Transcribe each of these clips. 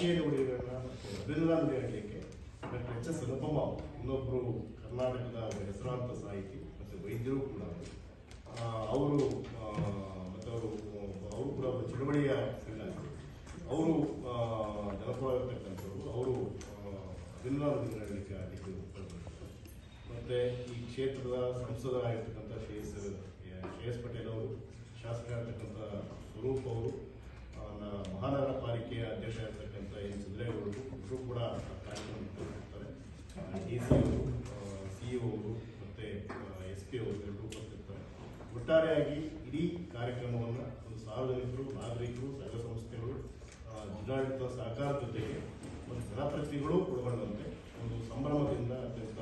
ಭಾಷೆಯ ನುಡಿಗಳನ್ನ ಮತ್ತು ಅಭಿನಂದನಾ ನುಡಿ ಆಡಲಿಕ್ಕೆ ಡಾಕ್ಟರ್ ಎಚ್ ಎಸ್ ಅನುಪಮ ಇನ್ನೊಬ್ಬರು ಕರ್ನಾಟಕದ ಹೆಸರಾಂತ ಸಾಹಿತಿ ಮತ್ತು ವೈದ್ಯರು ಕೂಡ ಅವರು. ಮತ್ತು ಅವರು ಅವರು ಕೂಡ ಚಳವಳಿಯ ಅವರು ಆ, ಜನಪರವಾಗಿರ್ತಕ್ಕಂಥವ್ರು ಅವರು ಅಭಿನಂದನಾ ನುಡಿ ಆಡಲಿಕ್ಕೆ ಮತ್ತು ಈ ಕ್ಷೇತ್ರದ ಸಂಸದರಾಗಿರ್ತಕ್ಕಂಥ ಶ್ರೇಯಸ್ ಎಸ್ ಶ್ರೀ ಎಸ್ ಪಟೇಲ್ ಅವರು ಶಾಸಕರಾಗಿರ್ತಕ್ಕಂಥ ಸ್ವರೂಪ್ ಅವರು ಮಹಾನಗರ ಪಾಲಿಕೆಯ ಅಧ್ಯಕ್ಷ ಆಗಿರ್ತಕ್ಕಂಥ ಎನ್ ಸಿದ್ದರೇಗೌಡರು ಇಬ್ಬರು ಕೂಡ ಕಾರ್ಯಕ್ರಮ ಇರ್ತಾರೆ ಡಿ ಸಿ ಅವರು ಸಿ ಇ ಅವರು ಮತ್ತು ಎಸ್ ಪಿ ಅವರು ಎಲ್ಲರೂ ಬರ್ತಿರ್ತಾರೆ. ಒಟ್ಟಾರೆಯಾಗಿ ಇಡೀ ಕಾರ್ಯಕ್ರಮವನ್ನು ಒಂದು ಸಾರ್ವಜನಿಕರು, ನಾಗರಿಕರು, ಸಂಘ ಸಂಸ್ಥೆಗಳು ಜಿಲ್ಲಾಡಳಿತ ಸಹಕಾರ ಜೊತೆಗೆ ಒಂದು ಜನಪ್ರತಿನಿಧಿಗಳು ಒಳಗೊಂಡಂತೆ ಒಂದು ಸಂಭ್ರಮದಿಂದ ಅತ್ಯಂತ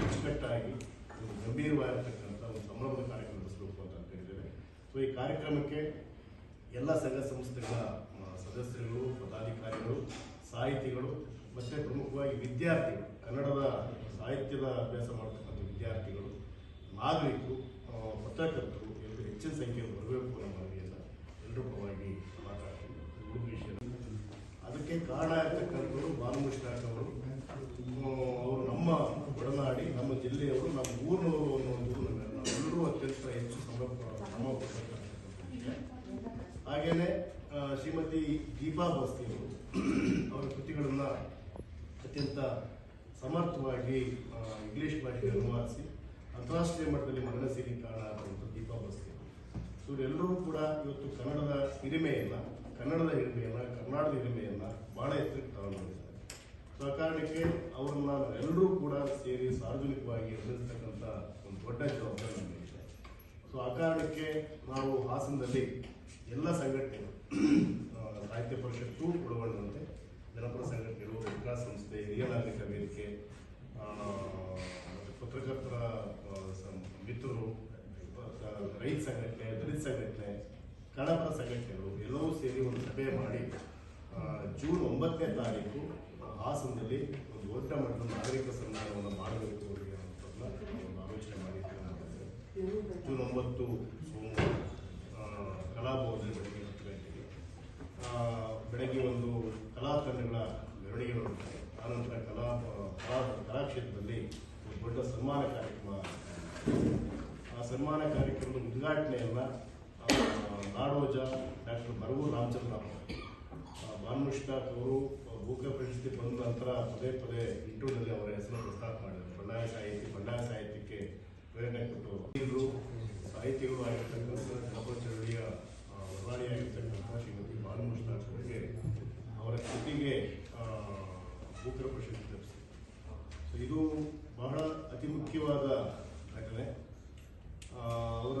ಅಚ್ಚುಕಟ್ಟಾಗಿ ಒಂದು ಗಂಭೀರವಾಗಿರ್ತಕ್ಕಂಥ ಒಂದು ಸಂಭ್ರಮದ ಕಾರ್ಯಕ್ರಮ ನಡೆಸಬೇಕು ಅಂತ ಹೇಳಿದ್ದೇವೆ ಸೊ ಈ ಕಾರ್ಯಕ್ರಮಕ್ಕೆ ಎಲ್ಲ ಸಂಘ ಸಂಸ್ಥೆಗಳ ಸದಸ್ಯರುಗಳು ಸದಸ್ಯರು, ಪದಾಧಿಕಾರಿಗಳು, ಸಾಹಿತಿಗಳು, ಮತ್ತು ಪ್ರಮುಖವಾಗಿ ವಿದ್ಯಾರ್ಥಿಗಳು, ಕನ್ನಡದ ಸಾಹಿತ್ಯದ ಅಭ್ಯಾಸ ಮಾಡ್ತಕ್ಕಂಥ ವಿದ್ಯಾರ್ಥಿಗಳು, ನಾಗರಿಕರು ಪತ್ರಕರ್ತರು ಎಲ್ಲರೂ ಹೆಚ್ಚಿನ ಸಂಖ್ಯೆಯಲ್ಲಿ ಬರಬೇಕು ಅನ್ನೋ ಮನವಿಯನ್ನು ಎಲ್ಲರೂ ಪರವಾಗಿ ಮಾತಾಡ್ತೀವಿ. ಅದಕ್ಕೆ ಕಾರಣ ಇರ್ತಕ್ಕಂಥವರು ಬಾಲು ಅವರು ಆ, ಅವರು ನಮ್ಮ ಒಡನಾಡಿ ನಮ್ಮ ಜಿಲ್ಲೆಯವರು ನಮ್ಮ ಊರಿನವರು ಅನ್ನೋ ಒಂದು ನಾವೆಲ್ಲರೂ ಅತ್ಯಂತ ಹೆಚ್ಚು ಸಂಭ್ರಮ ಶ್ರಮ ಪಡ್ತಕ್ಕಂಥ ವಿಷಯ ಹಾಗೇನೆ ಶ್ರೀಮತಿ ದೀಪಾ ಬಸ್ತಿ ಅವರು ಕೃತಿಗಳನ್ನು ಅತ್ಯಂತ ಸಮರ್ಥವಾಗಿ ಇಂಗ್ಲಿಷ್ ಭಾಷೆಗೆ ಅನುವಾದಿಸಿ ಅಂತಾರಾಷ್ಟ್ರೀಯ ಮಟ್ಟದಲ್ಲಿ ಸಿಗಲಿಕ್ಕೆ ಕಾರಣ ಆದಂಥ ದೀಪಾ ಬಸ್ತಿ ಇವರೆಲ್ಲರೂ ಕೂಡ ಇವತ್ತು ಕನ್ನಡದ ಹಿರಿಮೆಯನ್ನ, ಕನ್ನಡದ ಹಿರಿಮೆಯನ್ನು ಕರ್ನಾಟಕದ ಹಿರಿಮೆಯನ್ನು ಬಹಳ ಎತ್ತರಕ್ಕೆ ತಗೊಂಡಿದ್ದಾರೆ ಸೊ ಆ ಕಾರಣಕ್ಕೆ ಅವರನ್ನ ನಾವೆಲ್ಲರೂ ಕೂಡ ಸೇರಿ ಸಾರ್ವಜನಿಕವಾಗಿ ಎದುರಿಸ್ತಕ್ಕಂಥ ಒಂದು ದೊಡ್ಡ ಜವಾಬ್ದಾರಿ. ಸೊ ಆ ಕಾರಣಕ್ಕೆ ನಾವು ಹಾಸನದಲ್ಲಿ ಎಲ್ಲ ಸಂಘಟನೆಗಳು ಸಾಹಿತ್ಯ ಪರಿಷತ್ತು ಒಳಗೊಂಡಂತೆ ಜನಪರ ಸಂಘಟನೆಗಳು ವಿಕಾಸ ಸಂಸ್ಥೆ ಹಿರಿಯ ನಾಗರಿಕ ವೇದಿಕೆ ಪತ್ರಕರ್ತರ ಮಿತ್ರರು, ರೈತ ಸಂಘಟನೆ, ದಲಿತ ಸಂಘಟನೆ ಕನ್ನಡಪರ ಸಂಘಟನೆಗಳು ಎಲ್ಲವೂ ಸೇರಿ ಒಂದು ಸಭೆ ಮಾಡಿ ಜೂನ್ ಒಂಬತ್ತನೇ ತಾರೀಕು ಹಾಸನದಲ್ಲಿ ಒಂದು ದೊಡ್ಡ ಮಟ್ಟದ ನಾಗರಿಕ ಸಮ್ಮೇಳನವನ್ನು ಮಾಡಬೇಕು ಅನ್ನೋದನ್ನ ಆಲೋಚನೆ ಮಾಡಿದ್ದೇವೆ. ಜೂನ್ ಒಂಬತ್ತು ಸೋಮವಾರ ಕಲಾಭವನದಲ್ಲಿ ಬೆಳಗ್ಗೆ ಹತ್ತು ಗಂಟೆಗೆ ಬೆಳಗ್ಗೆ ಒಂದು ಕಲಾ ತಂಡಗಳ ಮೆರವಣಿಗೆ ಬರುತ್ತದೆ ಆನಂತರ ಕಲಾ ಕಲಾ, ಕಲಾಕ್ಷೇತ್ರದಲ್ಲಿ ಒಂದು ದೊಡ್ಡ ಸನ್ಮಾನ ಕಾರ್ಯಕ್ರಮ ಆ ಸನ್ಮಾನ ಕಾರ್ಯಕ್ರಮದ ಉದ್ಘಾಟನೆಯನ್ನು ನಾಡೋಜ ಡಾಕ್ಟರ್ ಬರಗೂರು ರಾಮಚಂದ್ರ ಭಾನುಷ್ಟಾಕ್ ಅವರು ಭೂಕ ಪ್ರಶಸ್ತಿ ಬಂದ ನಂತರ ಪದೇ ಪದೇ ಇಂಟರ್ವ್ಯೂನಲ್ಲಿ ಅವರ ಹೆಸರು ಪ್ರಸ್ತಾಪ ಮಾಡಿದರು. ಬಂಡಾಯ ಸಾಹಿತಿ ಬಂಡಾಯ ಸಾಹಿತ್ಯಕ್ಕೆ ಪ್ರೇರಣೆ ಕೊಟ್ಟು ಇವರು ಸಾಹಿತಿಗಳು ಆಗಿರ್ತಕ್ಕಂಥ ಜನಪದ ಚಳವಳಿಯ ಹೊರವಾಣಿಯಾಗಿರ್ತಕ್ಕಂಥ ಶ್ರೀಮತಿ ಭಾನುಷ್ಟಾಕ್ ಅವರಿಗೆ ಅವರ ಕೃತಿಗೆ ಭೂಕರ ಪ್ರಶಸ್ತಿ ತರಿಸಿದೆ ಸೊ ಇದು ಬಹಳ ಅತಿ ಮುಖ್ಯವಾದ ಘಟನೆ. ಅವರ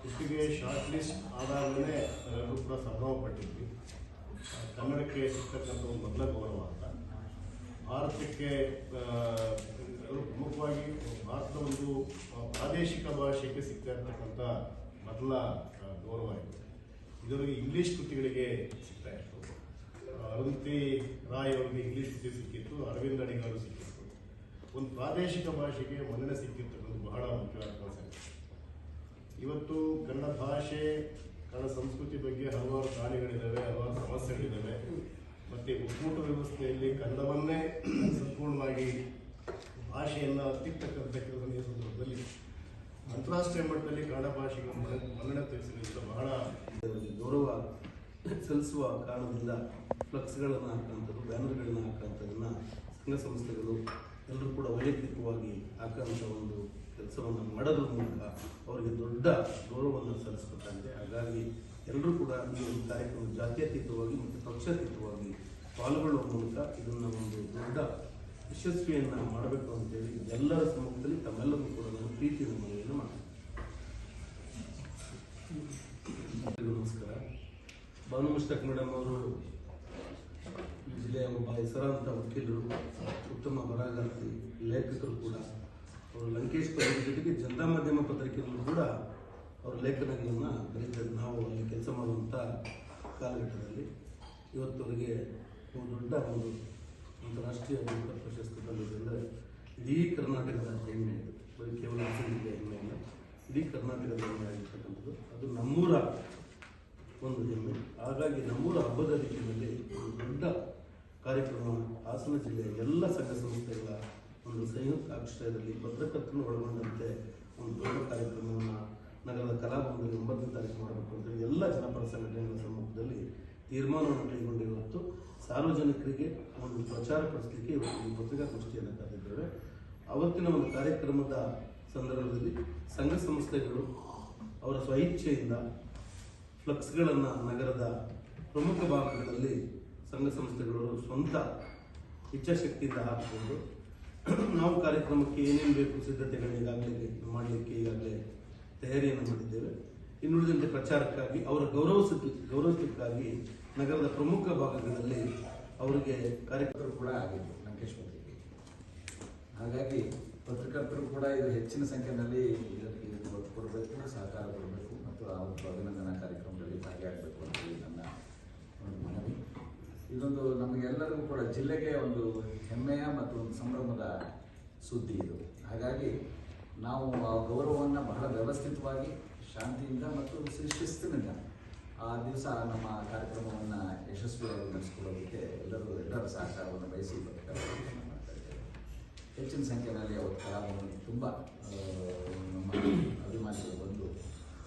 ಕೃತಿಗೆ ಶಾರ್ಟ್ ಲಿಸ್ಟ್ ಆದಾಗಲೇ ನಾವೆಲ್ಲರೂ ಕೂಡ ಸಂಭ್ರಮ ಪಟ್ಟಿದ್ವಿ. ಕನ್ನಡಕ್ಕೆ ಸಿಗ್ತಕ್ಕಂಥ ಒಂದು ಮೊದಲ ಗೌರವ ಅಂತ. ಭಾರತಕ್ಕೆ ಪ್ರಮುಖವಾಗಿ ಭಾರತದ ಒಂದು ಪ್ರಾದೇಶಿಕ ಭಾಷೆಗೆ ಸಿಗ್ತಾ ಇರ್ತಕ್ಕಂಥ ಮೊದಲ ಗೌರವ ಇದು. ಇದರಲ್ಲಿ ಇಂಗ್ಲಿಷ್ ಕೃತಿಗಳಿಗೆ ಸಿಗ್ತಾ ಇತ್ತು. ಅರುಂತಿ ರಾಯ್ ಅವರಿಗೆ ಇಂಗ್ಲಿಷ್ ಕೃತಿ ಸಿಕ್ಕಿತ್ತು, ಅರವಿಂದ್ ಅಡಿಗರು ಸಿಕ್ಕಿತ್ತು. ಒಂದು ಪ್ರಾದೇಶಿಕ ಭಾಷೆಗೆ ಮನ್ನಣೆ ಸಿಕ್ಕಿರ್ತಕ್ಕಂಥ ಬಹಳ ಮುಖ್ಯವಾದ ಕೆಲಸ ಇವತ್ತು ಕನ್ನಡ ಭಾಷೆ, ಕನ್ನಡ ಸಂಸ್ಕೃತಿ ಬಗ್ಗೆ ಹಲವಾರು ಕಾರಣಗಳಿದ್ದಾವೆ ಹಲವಾರು ಸಮಸ್ಯೆಗಳಿದ್ದಾವೆ. ಮತ್ತೆ ಒಕ್ಕೂಟ ವ್ಯವಸ್ಥೆಯಲ್ಲಿ ಕನ್ನಡವನ್ನೇ ಸಂಪೂರ್ಣವಾಗಿ ಭಾಷೆಯನ್ನ ತಿಕ್ತಕ್ಕಂಥ ಕೆಲಸ ಈ ಸಂದರ್ಭದಲ್ಲಿ ಅಂತಾರಾಷ್ಟ್ರೀಯ ಮಟ್ಟದಲ್ಲಿ ಕನ್ನಡ ಭಾಷೆಗೆ ಮನ್ನ- ಮನ್ನಣೆ ತೆಗೆಸಲಿಕ್ಕೆ ಬಹಳ ಗೌರವ ಸಲ್ಲಿಸುವ ಕಾರಣದಿಂದ ಫ್ಲಕ್ಸ್ಗಳನ್ನು ಹಾಕಂಥದ್ದು ಬ್ಯಾನರ್ಗಳನ್ನು ಹಾಕೋಂಥದ್ದನ್ನು ಸಂಘ ಸಂಸ್ಥೆಗಳು ಎಲ್ಲರೂ ಕೂಡ ವೈಯಕ್ತಿಕವಾಗಿ ಹಾಕಂಥ ಒಂದು ಕೆಲಸವನ್ನು ಮಾಡೋದ್ರ ಮೂಲಕ ಅವರಿಗೆ ದೊಡ್ಡ ಗೌರವವನ್ನು ಸಲ್ಲಿಸಬೇಕಾಗಿದೆ ಹಾಗಾಗಿ ಎಲ್ಲರೂ ಕೂಡ ಈ ಒಂದು ಕಾರ್ಯಕ್ರಮ ಜಾತ್ಯತೀತವಾಗಿ ಮತ್ತು ಪಕ್ಷಾತೀತವಾಗಿ ಪಾಲ್ಗೊಳ್ಳುವ ಮೂಲಕ ಇದನ್ನು ಒಂದು ದೊಡ್ಡ ಯಶಸ್ವಿಯನ್ನು ಮಾಡಬೇಕು ಅಂತೇಳಿ ಎಲ್ಲರ ಸಮ್ಮುಖದಲ್ಲಿ ತಮ್ಮೆಲ್ಲರೂ ಕೂಡ ನಾನು ಪ್ರೀತಿಯ ಮನವಿಯನ್ನು ಮಾಡ್ತೀನಿ. ನಮಸ್ಕಾರ. ಭಾನು ಮೇಡಮ್ ಅವರು ಜಿಲ್ಲೆಯ ಒಬ್ಬ ಹೆಸರಾಂತ ವಕೀಲರು, ಉತ್ತಮ ಬರಹಗಾರ್ತಿ, ಲೇಖಕರು ಕೂಡ. ಅವರು ಲಂಕೇಶ್ ಪತ್ರಿಕೆ ಜೊತೆಗೆ ಜನತಾ ಮಾಧ್ಯಮ ಪತ್ರಿಕೆಯಲ್ಲೂ ಕೂಡ ಅವರ ಲೇಖನಗಳನ್ನು ಬರೀತಾರೆ. ನಾವು ಅಲ್ಲಿ ಕೆಲಸ ಮಾಡುವಂಥ ಕಾಲಘಟ್ಟದಲ್ಲಿ ಇವತ್ತವರಿಗೆ ಒಂದು ದೊಡ್ಡ ಒಂದು ಅಂತಾರಾಷ್ಟ್ರೀಯ ಬುಕ್ಕ ಪ್ರಶಸ್ತಿ ಬಂದಿದೆ ಇಡೀ ಕರ್ನಾಟಕದ ಹೆಮ್ಮೆ ಬರೀ ಕೇವಲ ಜಿಲ್ಲೆಯ ಹೆಮ್ಮೆ ಅಲ್ಲ, ಇಡೀ ಕರ್ನಾಟಕದ ಹೆಮ್ಮೆ ಆಗಿರ್ತಕ್ಕಂಥದ್ದು. ಅದು ನಮ್ಮೂರ ಒಂದು ಹೆಮ್ಮೆ. ಹಾಗಾಗಿ ನಮ್ಮೂರ ಹಬ್ಬದ ರೀತಿಯಲ್ಲಿ ಒಂದು ದೊಡ್ಡ ಕಾರ್ಯಕ್ರಮ ಹಾಸನ ಜಿಲ್ಲೆಯ ಎಲ್ಲ ಸಂಘ ಸಂಸ್ಥೆಗಳ ಒಂದು ಸಂಯುಕ್ತ ಆಶ್ರಯದಲ್ಲಿ ಪತ್ರಕರ್ತನ ಒಳಗೊಂಡಂತೆ ಒಂದು ದೊಡ್ಡ ಕಾರ್ಯಕ್ರಮವನ್ನು ನಗರದ ಕಲಾಭವನದಲ್ಲಿ ಒಂಬತ್ತನೇ ತಾರೀಕು ಮಾಡಬೇಕು ಅಂತೇಳಿ ಎಲ್ಲ ಜನಪರ ಸಂಘಟನೆಗಳ ಸಮ್ಮುಖದಲ್ಲಿ ತೀರ್ಮಾನವನ್ನು ಕೈಗೊಂಡು ಸಾರ್ವಜನಿಕರಿಗೆ ಒಂದು ಪ್ರಚಾರ ಪಡಿಸಲಿಕ್ಕೆ ಇವತ್ತು ಈ ಪತ್ರಿಕಾಗೋಷ್ಠಿಯನ್ನು ಕರೆದಿದ್ದೇವೆ. ಅವತ್ತಿನ ಒಂದು ಕಾರ್ಯಕ್ರಮದ ಸಂದರ್ಭದಲ್ಲಿ ಸಂಘ ಸಂಸ್ಥೆಗಳು ಅವರ ಸ್ವಇಚ್ಛೆಯಿಂದ ಫ್ಲಕ್ಸ್ಗಳನ್ನು ನಗರದ ಪ್ರಮುಖ ಭಾಗಗಳಲ್ಲಿ ಸಂಘ ಸಂಸ್ಥೆಗಳು ಸ್ವಂತ ಇಚ್ಛಾಶಕ್ತಿಯಿಂದ ಹಾಕಿಕೊಂಡು ನಾವು ಕಾರ್ಯಕ್ರಮಕ್ಕೆ ಏನೇನು ಬೇಕು ಸಿದ್ಧತೆಗಳು ಈಗಾಗಲೇ ಮಾಡಲಿಕ್ಕೆ ಈಗಾಗಲೇ ತಯಾರಿಯನ್ನು ಮಾಡಿದ್ದೇವೆ. ಇನ್ನುಳಿದಂತೆ ಪ್ರಚಾರಕ್ಕಾಗಿ, ಅವರ ಗೌರವ ಗೌರವಿಸಲಿಕ್ಕಾಗಿ ನಗರದ ಪ್ರಮುಖ ಭಾಗಗಳಲ್ಲಿ ಅವರಿಗೆ ಕಾರ್ಯಕ್ರಮ ಕೂಡ ಆಗಿದೆ ಲಂಕೇಶ್ ಪತ್ರಿಕೆ ಹಾಗಾಗಿ ಪತ್ರಕರ್ತರು ಕೂಡ ಇದು ಹೆಚ್ಚಿನ ಸಂಖ್ಯೆಯಲ್ಲಿ ಇದಕ್ಕೆ ಇದು ಒತ್ತು ಕೊಡಬೇಕು, ಸಹಕಾರ ಕೊಡಬೇಕು ಮತ್ತು ಆ ಒಂದು ಅಭಿನಂದನಾ ಕಾರ್ಯಕ್ರಮದಲ್ಲಿ ಭಾಗಿಯಾಗಬೇಕು ಅಂತ ಹೇಳಿ ನನ್ನ ಒಂದು ಮನವಿ. ಇದೊಂದು ನಮಗೆಲ್ಲರಿಗೂ ಕೂಡ ಜಿಲ್ಲೆಗೆ ಒಂದು ಹೆಮ್ಮೆಯ ಮತ್ತು ಒಂದು ಸಂಭ್ರಮದ ಸುದ್ದಿ ಇದು. ಹಾಗಾಗಿ ನಾವು, ಆ, ಗೌರವವನ್ನು ಬಹಳ ವ್ಯವಸ್ಥಿತವಾಗಿ, ಶಾಂತಿಯಿಂದ ಮತ್ತು ಶಿಸ್ತಿನಿಂದ ಆ ದಿವಸ ನಮ್ಮ ಕಾರ್ಯಕ್ರಮವನ್ನು ಯಶಸ್ವಿಯಾಗಿ ನಡೆಸಿಕೊಳ್ಳೋದಕ್ಕೆ ಎಲ್ಲರೂ, ಎಲ್ಲರ ಸಹಕಾರವನ್ನು ಬಯಸಿ ಹೆಚ್ಚಿನ ಸಂಖ್ಯೆಯಲ್ಲಿ ಅವತ್ತು ಕಲಾಭವನದಲ್ಲಿ ತುಂಬ ನಮ್ಮ ಅಭಿಮಾನಿಗಳು ಬಂದು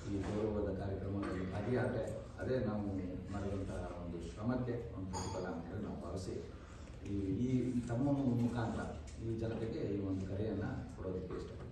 ಈ ಗೌರವದ ಕಾರ್ಯಕ್ರಮದಲ್ಲಿ ಭಾಗಿಯಾದರೆ ಅದೇ ನಾವು ಮಾಡಿದಂತಹ ಒಂದು ಶ್ರಮಕ್ಕೆ ಒಂದು ಪ್ರತಿಫಲ ಅಂತ ಹೇಳಿ ನಾವು ಭಾವಿಸಿ, ಈ ಈ ತಮ್ಮ ಮುಖಾಂತರ ಈ ಜನತೆಗೆ ಈ ಒಂದು ಕರೆಯನ್ನು ಕೊಡೋದಕ್ಕೆ ಇಷ್ಟಪಡ್ತೀನಿ